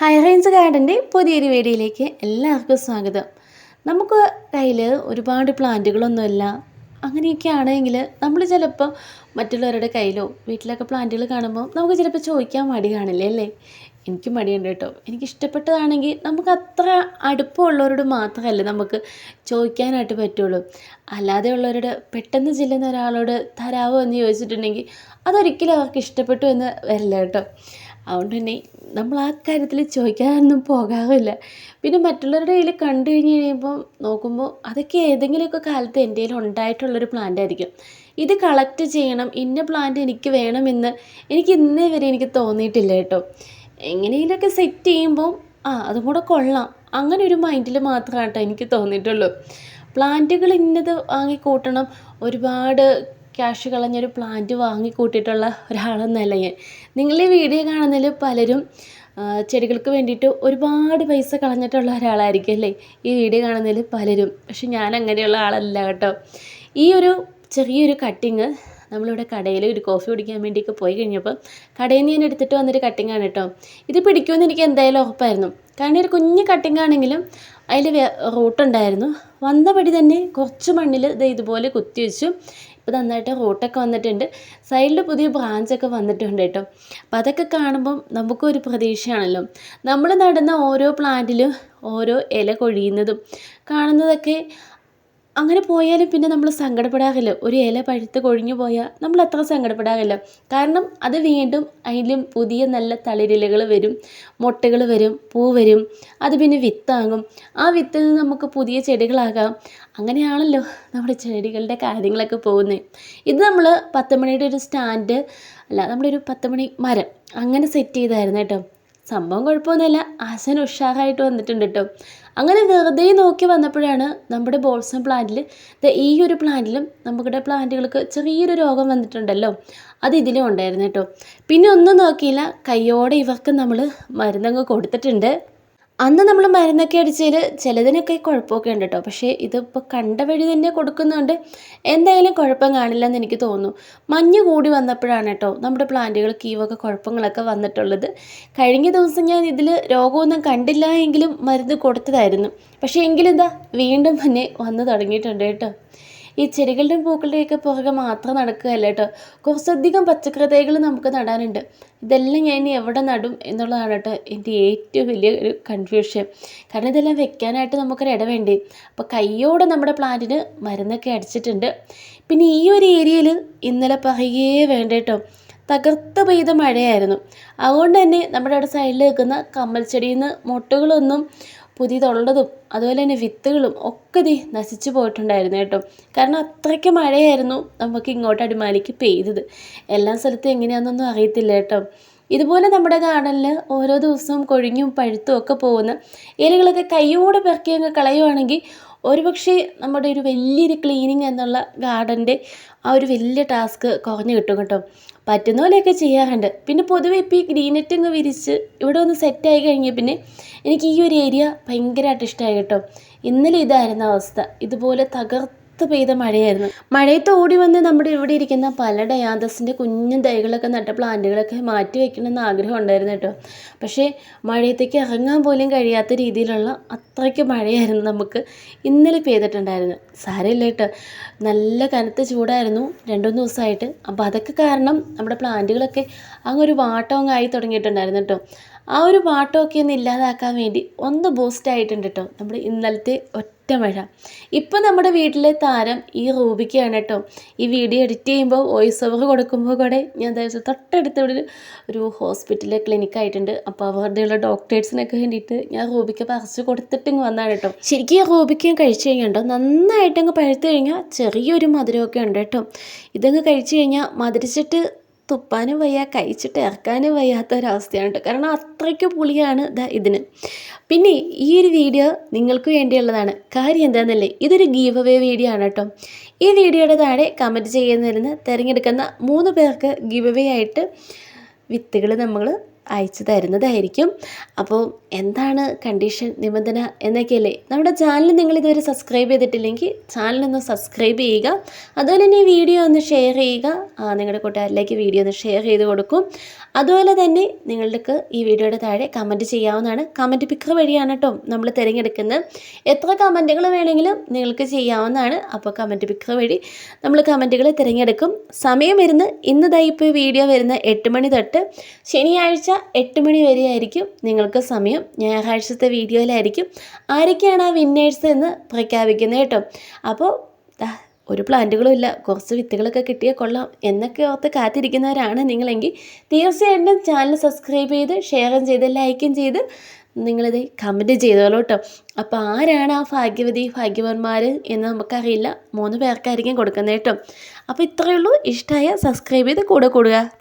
High range ഗാർഡന്റെ പുതിയൊരു വീഡിയോയിലേക്ക് എല്ലാവർക്കും സ്വാഗതം. നമുക്ക് കയ്യിൽ ഒരുപാട് പ്ലാന്റുകളൊന്നുമില്ല. അങ്ങനെയൊക്കെ ആണെങ്കിൽ നമ്മൾ ചിലപ്പോൾ മറ്റുള്ളവരുടെ കയ്യിലോ വീട്ടിലൊക്കെ പ്ലാന്റുകൾ കാണുമ്പോൾ നമുക്ക് ചിലപ്പോൾ ചോദിക്കാൻ മടി കാണില്ലേ അല്ലേ? എനിക്ക് മടിയുണ്ട് കേട്ടോ. എനിക്ക് ഇഷ്ടപ്പെട്ടതാണെങ്കിൽ നമുക്ക് അത്ര അടുപ്പമുള്ളവരോട് മാത്രമല്ല നമുക്ക് ചോദിക്കാനായിട്ട് പറ്റുള്ളൂ. അല്ലാതെ ഉള്ളവരോട് പെട്ടെന്ന് ചെല്ലുന്ന ഒരാളോട് തരാമോ എന്ന് ചോദിച്ചിട്ടുണ്ടെങ്കിൽ അതൊരിക്കലും അവർക്ക് ഇഷ്ടപ്പെട്ടു എന്ന് വരില്ല കേട്ടോ. അതുകൊണ്ട് തന്നെ നമ്മൾ ആ കാര്യത്തിൽ ചോദിക്കാനൊന്നും പോകാറില്ല. പിന്നെ മറ്റുള്ളവരുടെ കയ്യിൽ കണ്ടു കഴിഞ്ഞ് കഴിയുമ്പോൾ നോക്കുമ്പോൾ അതൊക്കെ ഏതെങ്കിലുമൊക്കെ കാലത്ത് എന്റെ കയ്യിൽ ഉണ്ടായിട്ടുള്ളൊരു പ്ലാന്റ് ആയിരിക്കും. ഇത് കളക്ട് ചെയ്യണം ഇന്ന പ്ലാന്റ് എനിക്ക് വേണമെന്ന് എനിക്ക് ഇന്നേ വരെ എനിക്ക് തോന്നിയിട്ടില്ല കേട്ടോ. എങ്ങനെയെങ്കിലുമൊക്കെ സെറ്റ് ചെയ്യുമ്പോൾ ആ അതും കൂടെ കൊള്ളാം. അങ്ങനെ ഒരു മൈൻഡിൽ മാത്രമാണ് കേട്ടോ എനിക്ക് തോന്നിയിട്ടുള്ളൂ. പ്ലാന്റുകൾ ഇന്നത് വാങ്ങിക്കൂട്ടണം. ഒരുപാട് ക്യാഷ് കളഞ്ഞൊരു പ്ലാന്റ് വാങ്ങിക്കൂട്ടിയിട്ടുള്ള ഒരാളെന്നല്ല ഞാൻ. നിങ്ങൾ ഈ വീഡിയോ കാണുന്നതിൽ പലരും ചെടികൾക്ക് വേണ്ടിയിട്ട് ഒരുപാട് പൈസ കളഞ്ഞിട്ടുള്ള ഒരാളായിരിക്കും അല്ലേ? ഈ വീഡിയോ കാണുന്നതിൽ പലരും. പക്ഷെ ഞാൻ അങ്ങനെയുള്ള ആളല്ല കേട്ടോ. ഈ ഒരു ചെറിയൊരു കട്ടിങ് നമ്മളിവിടെ കടയിൽ ഒരു കോഫി കുടിക്കാൻ വേണ്ടിയൊക്കെ പോയി കഴിഞ്ഞപ്പോൾ കടയിൽ നിന്ന് ഞാൻ എടുത്തിട്ട് വന്നൊരു കട്ടിങ്ങാണ് കേട്ടോ. ഇത് പിടിക്കുമെന്ന് എനിക്ക് എന്തായാലും ഉറപ്പായിരുന്നു. കാരണം ഒരു കുഞ്ഞ് കട്ടിങ് ആണെങ്കിലും അതിൽ റൂട്ടുണ്ടായിരുന്നു വന്ന പടി തന്നെ കുറച്ച് മണ്ണിൽ ഇത് ഇതുപോലെ കുത്തി വെച്ചു. ഇപ്പോൾ നന്നായിട്ട് റൂട്ടൊക്കെ വന്നിട്ടുണ്ട്. സൈഡിൽ പുതിയ ബ്രാഞ്ചൊക്കെ വന്നിട്ടുണ്ട് കേട്ടോ. അപ്പോൾ അതൊക്കെ കാണുമ്പം നമുക്കൊരു പ്രതീക്ഷയാണല്ലോ. നമ്മൾ നടുന്ന ഓരോ പ്ലാന്റിലും ഓരോ ഇല കൊഴിയുന്നതും കാണുന്നതൊക്കെ അങ്ങനെ പോയാലും പിന്നെ നമ്മൾ സങ്കടപ്പെടാറില്ല. ഒരു ഇല പഴുത്ത് കൊഴിഞ്ഞു പോയാൽ നമ്മൾ അത്ര സങ്കടപ്പെടാറില്ല. കാരണം അത് വീണ്ടും അതിലും പുതിയ നല്ല തളിരിലകൾ വരും മുട്ടകൾ വരും പൂ വരും. അത് പിന്നെ വിത്താകും. ആ വിത്തിൽ നിന്ന് നമുക്ക് പുതിയ ചെടികളാകാം. അങ്ങനെയാണല്ലോ നമ്മുടെ ചെടികളുടെ കാര്യങ്ങളൊക്കെ പോകുന്നത് ഇത് നമ്മൾ പത്ത് മണിയുടെ ഒരു സ്റ്റാൻഡ് അല്ല നമ്മുടെ ഒരു പത്ത് മണി മരം അങ്ങനെ സെറ്റ് ചെയ്തായിരുന്നു കേട്ടോ. സംഭവം കുഴപ്പമൊന്നുമില്ല. ആശാൻ ഉഷാറായിട്ട് വന്നിട്ടുണ്ട് കേട്ടോ. അങ്ങനെ വെറുതെ നോക്കി വന്നപ്പോഴാണ് നമ്മുടെ ബോൾസം പ്ലാന്റിൽ ഈ ഒരു പ്ലാന്റിലും നമ്മുടെ പ്ലാന്റുകൾക്ക് ചെറിയൊരു രോഗം വന്നിട്ടുണ്ടല്ലോ. അത് ഇതിലും ഉണ്ടായിരുന്നു കേട്ടോ. പിന്നെ ഒന്നും നോക്കിയില്ല. കയ്യോടെ ഇവർക്ക് നമ്മൾ മരുന്നങ്ങ് കൊടുത്തിട്ടുണ്ട്. അന്ന് നമ്മൾ മരുന്നൊക്കെ അടിച്ചതിൽ ചിലതിനൊക്കെ കുഴപ്പമൊക്കെ ഉണ്ട് കേട്ടോ. പക്ഷേ ഇതിപ്പോൾ കണ്ട വഴി തന്നെ കൊടുക്കുന്നുണ്ട്. എന്തായാലും കുഴപ്പം കാണില്ല എന്ന് എനിക്ക് തോന്നുന്നു. മഞ്ഞ് കൂടി വന്നപ്പോഴാണ് കേട്ടോ നമ്മുടെ പ്ലാന്റുകൾക്ക് ഈ വക കുഴപ്പങ്ങളൊക്കെ വന്നിട്ടുള്ളത്. കഴിഞ്ഞ ദിവസം ഞാൻ ഇതിൽ രോഗമൊന്നും കണ്ടില്ല എങ്കിലും മരുന്ന് കൊടുത്തതായിരുന്നു. പക്ഷേ എങ്കിലും എന്താ വീണ്ടും തന്നെ വന്നു തുടങ്ങിയിട്ടുണ്ട് കേട്ടോ. ഈ ചെടികളുടെയും പൂക്കളുടെയൊക്കെ പുറകെ മാത്രം നടക്കുകയല്ല കേട്ടോ കുറച്ചധികം പച്ചക്കറി തൈകൾ നമുക്ക് നടാനുണ്ട്. ഇതെല്ലാം ഞാൻ ഇനി എവിടെ നടും എന്നുള്ളതാണ് കേട്ടോ എന്റെ ഏറ്റവും വലിയ ഒരു കൺഫ്യൂഷൻ കാരണം ഇതെല്ലാം വെക്കാനായിട്ട് നമുക്കൊരു ഇട വേണ്ടേ? അപ്പോൾ കയ്യോടെ നമ്മുടെ പ്ലാന്റിന് മരുന്നൊക്കെ അടിച്ചിട്ടുണ്ട്. പിന്നെ ഈ ഒരു ഏരിയയിൽ ഇന്നലെ പറയുകയേ വേണ്ട കേട്ടോ തകർത്ത് പെയ്ത മഴയായിരുന്നു. അതുകൊണ്ട് തന്നെ നമ്മുടെ അവിടെ സൈഡിൽ നിൽക്കുന്ന കമ്മൽ ചെടിയിൽ നിന്ന് മുട്ടുകളൊന്നും പുതിയതുള്ളതും അതുപോലെ തന്നെ വിത്തുകളും ഒക്കെ ദേ നശിച്ചു പോയിട്ടുണ്ടായിരുന്നു കേട്ടോ. കാരണം അത്രയ്ക്ക് മഴയായിരുന്നു നമുക്ക് ഇങ്ങോട്ട് അടിമാലിക്ക് പെയ്തത്. എല്ലാ സ്ഥലത്തും എങ്ങനെയാണെന്നൊന്നും അറിയത്തില്ല കേട്ടോ. ഇതുപോലെ നമ്മുടെ ഗാർഡനിൽ ഓരോ ദിവസവും കൊഴിഞ്ഞും പഴുത്തും ഒക്കെ പോകുന്ന ഇലകളൊക്കെ കൈയോടെ പെറുക്കി അങ്ങ് കളയുവാണെങ്കിൽ ഒരുപക്ഷെ നമ്മുടെ ഒരു വലിയൊരു ക്ലീനിങ് എന്നുള്ള ഗാർഡന്റെ ആ ഒരു വലിയ ടാസ്ക് കുറഞ്ഞു കിട്ടും കേട്ടോ. പറ്റുന്ന പോലെയൊക്കെ ചെയ്യാറുണ്ട്. പിന്നെ പൊതുവെ ഇപ്പോൾ ഈ ഗ്രീനെറ്റ് അങ്ങ് വിരിച്ച് ഇവിടെ ഒന്ന് സെറ്റായി കഴിഞ്ഞ പിന്നെ എനിക്ക് ഈ ഒരു ഏരിയ ഭയങ്കരമായിട്ട് ഇഷ്ടമായി കേട്ടോ. ഇന്നലെ ഇതായിരുന്നു അവസ്ഥ. ഇതുപോലെ തകർത്ത് പെയ്ത മഴയായിരുന്നു. മഴയത്ത് ഓടി വന്ന് നമ്മുടെ ഇവിടെ ഇരിക്കുന്ന പല ഡയാന്തസിന്റെ കുഞ്ഞു തൈകളൊക്കെ നട്ട പ്ലാന്റുകളൊക്കെ മാറ്റി വെക്കണമെന്ന് ആഗ്രഹം ഉണ്ടായിരുന്നു കേട്ടോ. പക്ഷേ മഴയത്തേക്ക് ഇറങ്ങാൻ പോലും കഴിയാത്ത രീതിയിലുള്ള അത്രയ്ക്ക് മഴയായിരുന്നു നമുക്ക് ഇന്നലെ പെയ്തിട്ടുണ്ടായിരുന്നു സാരമില്ല കേട്ടോ. നല്ല കനത്ത ചൂടായിരുന്നു. രണ്ടുമൂന്ന് ദിവസമായിട്ട്. അപ്പോൾ അതൊക്കെ കാരണം നമ്മുടെ പ്ലാന്റുകളൊക്കെ അങ്ങ് ഒരു വാട്ടം അങ്ങ് ആയി തുടങ്ങിയിട്ടുണ്ടായിരുന്നു കേട്ടോ. ആ ഒരു വാട്ടമൊക്കെ ഒന്ന് ഇല്ലാതാക്കാൻ വേണ്ടി ഒന്ന് ബൂസ്റ്റ് ആയിട്ടുണ്ട് കേട്ടോ. നമ്മുടെ ഇന്നലത്തെ ഒറ്റ മഴ ഇപ്പം നമ്മുടെ വീട്ടിലെ താരം ഈ റൂബിക്കാണ് കേട്ടോ. ഈ വീഡിയോ എഡിറ്റ് ചെയ്യുമ്പോൾ വോയിസ് ഓവർ കൊടുക്കുമ്പോൾ കൂടെ ഞാൻ ദിവസം തൊട്ടടുത്ത് ഇവിടെ ഒരു ഹോസ്പിറ്റലിലെ ക്ലിനിക്ക് ആയിട്ടുണ്ട് അപ്പോൾ അവരുടെയുള്ള ഡോക്ടേഴ്സിനൊക്കെ വേണ്ടിയിട്ട് ഞാൻ റൂബിക്ക് പറിച്ച് കൊടുത്തിട്ട് ഇങ്ങ് വന്നാണ് കേട്ടോ. ശരിക്കും ഈ കഴിച്ചു കഴിഞ്ഞുണ്ടോ നന്നായിട്ട് അങ്ങ് പഴുത്ത് കഴിഞ്ഞാൽ ചെറിയൊരു മധുരമൊക്കെ ഉണ്ട് കേട്ടോ. ഇതങ്ങ് കഴിച്ചു കഴിഞ്ഞാൽ മധുരിച്ചിട്ട് തുപ്പാനും വയ്യ കഴിച്ചിട്ട് ഇറക്കാനും വയ്യാത്ത ഒരവസ്ഥയാണ് കേട്ടോ കാരണം അത്രയ്ക്ക് പുളിയാണ് ഇതിന്. പിന്നെ ഈ ഒരു വീഡിയോ നിങ്ങൾക്ക് വേണ്ടിയുള്ളതാണ്. കാര്യം എന്താണെന്നല്ലേ ഇതൊരു ഗീവ് അവേ വീഡിയോ ആണ് കേട്ടോ ഈ വീഡിയോയുടെ താഴെ കമന്റ് ചെയ്യുന്നതിൽ നിന്ന് തിരഞ്ഞെടുക്കുന്ന മൂന്ന് പേർക്ക് ഗീവ് അവേ ആയിട്ട് വിത്തുകൾ നമ്മൾ അയച്ചു തരുന്നതായിരിക്കും. അപ്പോൾ എന്താണ് കണ്ടീഷൻ നിബന്ധന എന്നൊക്കെയല്ലേ? നമ്മുടെ ചാനൽ നിങ്ങൾ ഇതുവരെ സബ്സ്ക്രൈബ് ചെയ്തിട്ടില്ലെങ്കിൽ ചാനലൊന്ന് സബ്സ്ക്രൈബ് ചെയ്യുക. അതുപോലെ തന്നെ വീഡിയോ ഒന്ന് ഷെയർ ചെയ്യുക. നിങ്ങളുടെ കൂട്ടുകാരിലേക്ക് വീഡിയോ ഒന്ന് ഷെയർ ചെയ്ത് കൊടുക്കും. അതുപോലെ തന്നെ നിങ്ങൾക്ക് ഈ വീഡിയോയുടെ താഴെ കമന്റ് ചെയ്യാവുന്നതാണ്. കമന്റ് പിക്കർ വഴിയാണ് കേട്ടോ നമ്മൾ തിരഞ്ഞെടുക്കുന്നത്. എത്ര കമന്റുകൾ വേണമെങ്കിലും നിങ്ങൾക്ക് ചെയ്യാവുന്നതാണ്. അപ്പോൾ കമന്റ് പിക്കർ വഴി നമ്മൾ കമന്റുകൾ തിരഞ്ഞെടുക്കും. സമയം വരുന്ന ഇന്ന് ദൈപ്പ് വീഡിയോ വരുന്ന എട്ട് മണി തൊട്ട് ശനിയാഴ്ച എട്ട് മണി വരെ ആയിരിക്കും നിങ്ങൾക്ക് സമയം. ഞായറാഴ്ചത്തെ വീഡിയോയിലായിരിക്കും. ആരൊക്കെയാണ് ആ വിന്നേഴ്സ് എന്ന് പ്രഖ്യാപിക്കുന്നത് കേട്ടോ. അപ്പോൾ ഒരു പ്ലാന്റുകളും ഇല്ല. കുറച്ച് വിത്തുകളൊക്കെ കിട്ടിയാൽ കൊള്ളാം. എന്നൊക്കെ ഓർത്ത് കാത്തിരിക്കുന്നവരാണ് നിങ്ങളെങ്കിൽ തീർച്ചയായിട്ടും ചാനൽ സബ്സ്ക്രൈബ് ചെയ്ത് ഷെയറും ചെയ്ത് ലൈക്കും ചെയ്ത് നിങ്ങളിത് കമന്റ് ചെയ്തോളൂ കേട്ടോ. അപ്പോൾ ആരാണ് ആ ഭാഗ്യവതി ഭാഗ്യവാന്മാർ എന്ന് നമുക്കറിയില്ല. മൂന്ന് പേർക്കായിരിക്കും കൊടുക്കുന്നത് കേട്ടോ. അപ്പോൾ ഇത്രയേ ഉള്ളൂ. ഇഷ്ടമായ സബ്സ്ക്രൈബ് ചെയ്ത് കൂടെ കൂടുക.